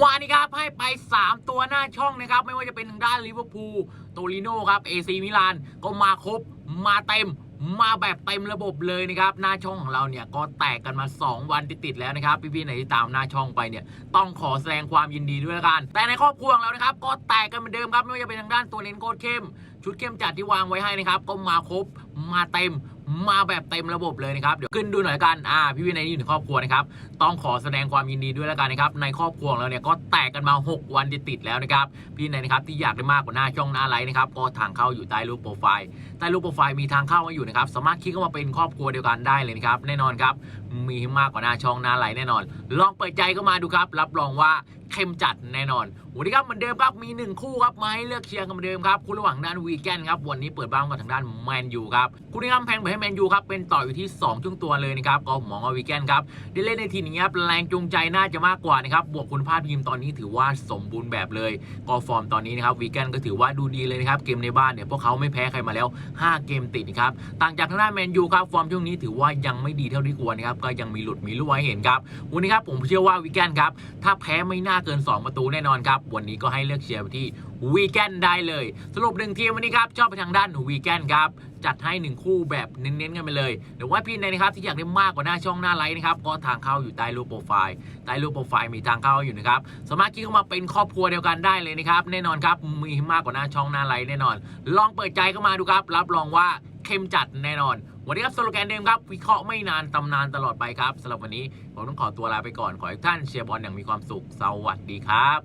วันนี้ครับให้ไป 3 ตัวหน้าช่องนะครับ ไม่ว่าจะเป็นทางด้านลิเวอร์พูลโตริโนครับเอซีมิลานก็มาครบมาเต็มมาแบบเต็มระบบเลยนะครับ หน้าช่องของเราเนี่ยก็แตกกันมา 2 วันติดๆแล้วนะครับ พี่ๆไหนที่ตามหน้าช่องไปเนี่ยต้องขอแสดงความยินดีด้วยละกัน แต่ในครอบครัวของเรานะครับ ก็แตกกันเหมือนเดิมครับ ไม่ว่าจะเป็นทางด้านตัวเน้นโคตรเข้ม ชุดเข้มจัดที่วางไว้ให้นะครับ ก็มาครบ มาเต็มมาแบบเต็มระบบเลยนะครับ เดี๋ยวขึ้นดูหน่อยกันอ่าพี่วินัยที่อยู่ในครอบครัวนะครับ ต้องขอแสดงความยินดีด้วยแล้วกันนะครับ ในครอบครัวเราเนี่ยก็แตกกันมา 6 วันติดๆแล้วนะครับ พี่วินัยนะครับที่อยากได้มากกว่าหน้าช่องหน้าไลน์นะครับ ก็ทางเข้าอยู่ใต้รูปโปรไฟล์ ใต้รูปโปรไฟล์มีทางเข้ามาอยู่นะครับ สามารถคลิกเข้ามาเป็นครอบครัวเดียวกันได้เลยนะครับ แน่นอนครับ มีมากกว่าหน้าช่องหน้าไลน์แน่นอน ลองเปิดใจเข้ามาดูครับ รับรองว่าเข้มจัดแน่นอนวันนี้ครับเหมือนเดิมครับมีหนึ่งคู่ครับมาให้เลือกเชียร์กันเหมือนเดิมครับคู่ระหว่างด้านวีแกนครับวันนี้เปิดบ้านกับทางด้านแมนยูครับคู่นี้ครับแพงไปให้แมนยูครับเป็นต่ออยู่ที่2ช่วงตัวเลยนะครับก็ผมมองว่าวีแกนครับได้เล่นในทีมนี้ครับแรงจูงใจน่าจะมากกว่านะครับบวกคุณภาพทีมตอนนี้ถือว่าสมบูรณ์แบบเลยก็ฟอร์มตอนนี้นะครับวีแกนก็ถือว่าดูดีเลยนะครับเกมในบ้านเนี่ยพวกเขาไม่แพ้ใครมาแล้ว 5 เกมติดนะครับต่างจากทางด้านแมนยูครับฟอร์มช่วงนี้ถือว่ายังไม่ดีเท่าที่ควรนะครับก็ยังมีหลุดมีรั่วให้เห็นครับวันนี้ครับผมเชื่อว่าวีแกนครับถ้าแพ้ไม่น่าเกิน 2 ประตูแน่นอนครับวันนี้ก็ให้เลือกเชียร์ไปที่วีแกนได้เลย สรุปหนึ่งทีมวันนี้ครับชอบไปทางด้านวีแกนครับ จัดให้หนึ่งคู่แบบเน้นๆกันไปเลยเดี๋ยวว่าพี่ในนะครับที่อยากได้มากกว่าหน้าช่องหน้าไลน์นะครับก็ทางเข้าอยู่ใต้รูปโปรไฟล์ใต้รูปโปรไฟล์มีทางเข้าอยู่นะครับสามารถคลิกเข้ามาเป็นครอบครัวเดียวกันได้เลยนะครับแน่นอนครับมีมากกว่าหน้าช่องหน้าไลน์แน่นอน ลองเปิดใจเข้ามาดูครับรับรองว่าเข้มจัดแน่นอน วันนี้ครับสโลแกนเดิมครับ วิเคราะห์ไม่นานตำนานตลอดไปครับสำหรับวันนี้ผมต้องขอตัวลาไปก่อน ขอให้ท่านเชียร์บอลอย่างมีความสุข สวัสดีครับ